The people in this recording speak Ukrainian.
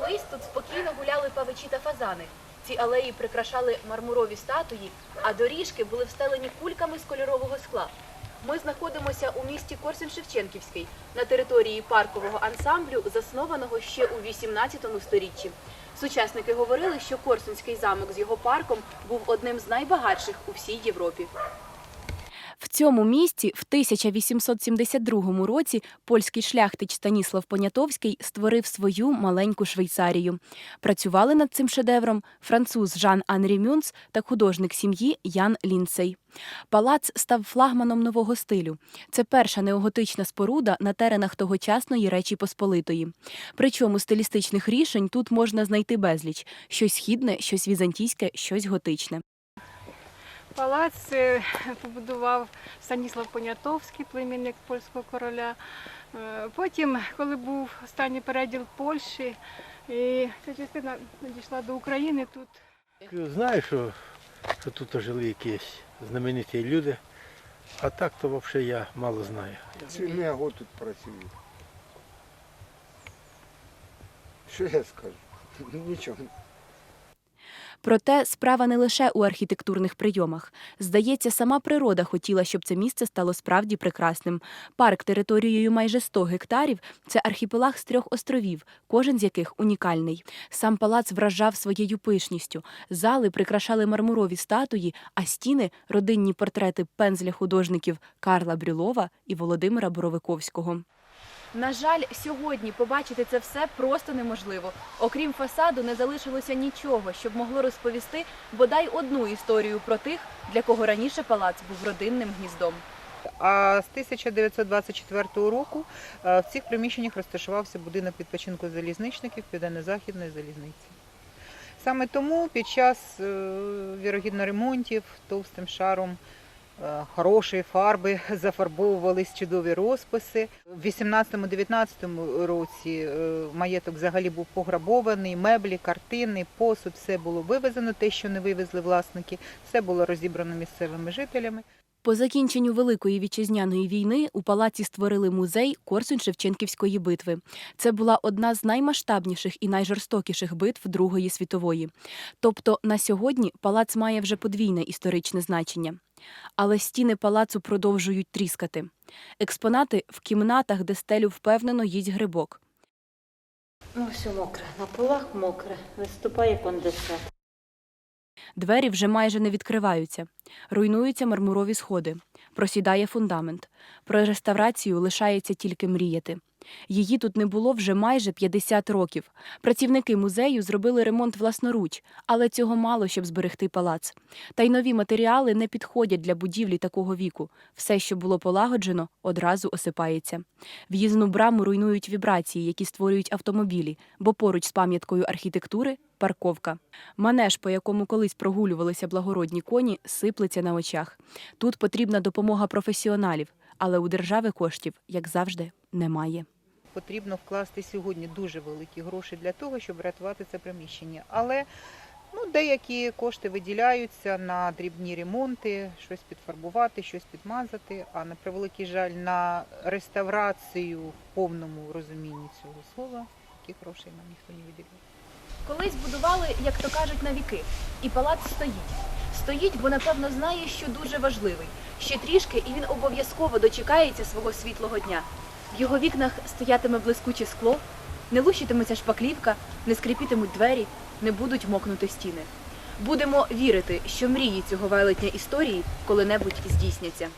Колись тут спокійно гуляли павичі та фазани. Ці алеї прикрашали мармурові статуї, а доріжки були встелені кульками з кольорового скла. Ми знаходимося у місті Корсун-Шевченківський на території паркового ансамблю, заснованого ще у 18 сторіччі. Сучасники говорили, що Корсунський замок з його парком був одним з найбагатших у всій Європі. В цьому місті в 1872 році польський шляхтич Станіслав Понятовський створив свою маленьку Швейцарію. Працювали над цим шедевром француз Жан Анрі Мюнц та художник сім'ї Ян Лінцей. Палац став флагманом нового стилю. Це перша неоготична споруда на теренах тогочасної Речі Посполитої. Причому стилістичних рішень тут можна знайти безліч: щось східне, щось візантійське, щось готичне. Палац е, побудував Станіслав Понятовський, племінник польського короля. Е, Потім, коли був останній переділ Польщі, і ця частина надійшла до України тут. Знаю, що, що тут жили якісь знамениті люди, а так то взагалі я мало знаю. Цілий год тут працюю. Що я скажу? Нічого. Проте справа не лише у архітектурних прийомах. Здається, сама природа хотіла, щоб це місце стало справді прекрасним. Парк територією майже 100 гектарів це архіпелаг з трьох островів, кожен з яких унікальний. Сам палац вражав своєю пишністю. Зали прикрашали мармурові статуї, а стіни родинні портрети пензля художників Карла Брюлова і Володимира Боровиковського. На жаль, сьогодні побачити це все просто неможливо. Окрім фасаду, не залишилося нічого, щоб могло розповісти бодай одну історію про тих, для кого раніше палац був родинним гніздом. А з 1924 року е, в цих приміщеннях розташувався будинок відпочинку залізничників Південно-Західної залізниці. Саме тому під час е, вірогідно ремонтів товстим шаром е, хорошої фарби зафарбовувались чудові розписи. В 18-19 році е, маєток взагалі був пограбований, меблі, картини, посуд, все було вивезено, те, що не вивезли власники, все було розібрано місцевими жителями. По закінченню Великої вітчизняної війни у палаці створили музей Корсунь-Шевченківської битви. Це була одна з наймасштабніших і найжорстокіших битв Другої світової. Тобто на сьогодні палац має вже подвійне історичне значення. Але стіни палацу продовжують тріскати. Експонати в кімнатах, де стелю впевнено їсть грибок. Ну, все мокре, на полах мокре, виступає конденсат. Двері вже майже не відкриваються. Руйнуються мармурові сходи. Просідає фундамент. Про реставрацію лишається тільки мріяти. Її тут не було вже майже 50 років. Працівники музею зробили ремонт власноруч, але цього мало, щоб зберегти палац. Та й нові матеріали не підходять для будівлі такого віку. Все, що було полагоджено, одразу осипається. В'їзну браму руйнують вібрації, які створюють автомобілі, бо поруч з пам'яткою архітектури парковка. Манеж, по якому колись прогулювалися благородні коні, сиплеться на очах. Тут потрібна допомога професіоналів, але у держави коштів, як завжди, немає. Потрібно вкласти сьогодні дуже великі гроші для того, щоб врятувати це приміщення. Але ну, деякі кошти виділяються на дрібні ремонти, щось підфарбувати, щось підмазати. А на превеликий жаль, на реставрацію в повному розумінні цього слова таких грошей нам ніхто не виділяє. Колись будували, як то кажуть, на віки. І палац стоїть. Стоїть, бо напевно знає, що дуже важливий. Ще трішки, і він обов'язково дочекається свого світлого дня. В його вікнах стоятиме блискуче скло, не лущитиметься шпаклівка, не скрипітимуть двері, не будуть мокнути стіни. Будемо вірити, що мрії цього велетня історії коли-небудь здійсняться.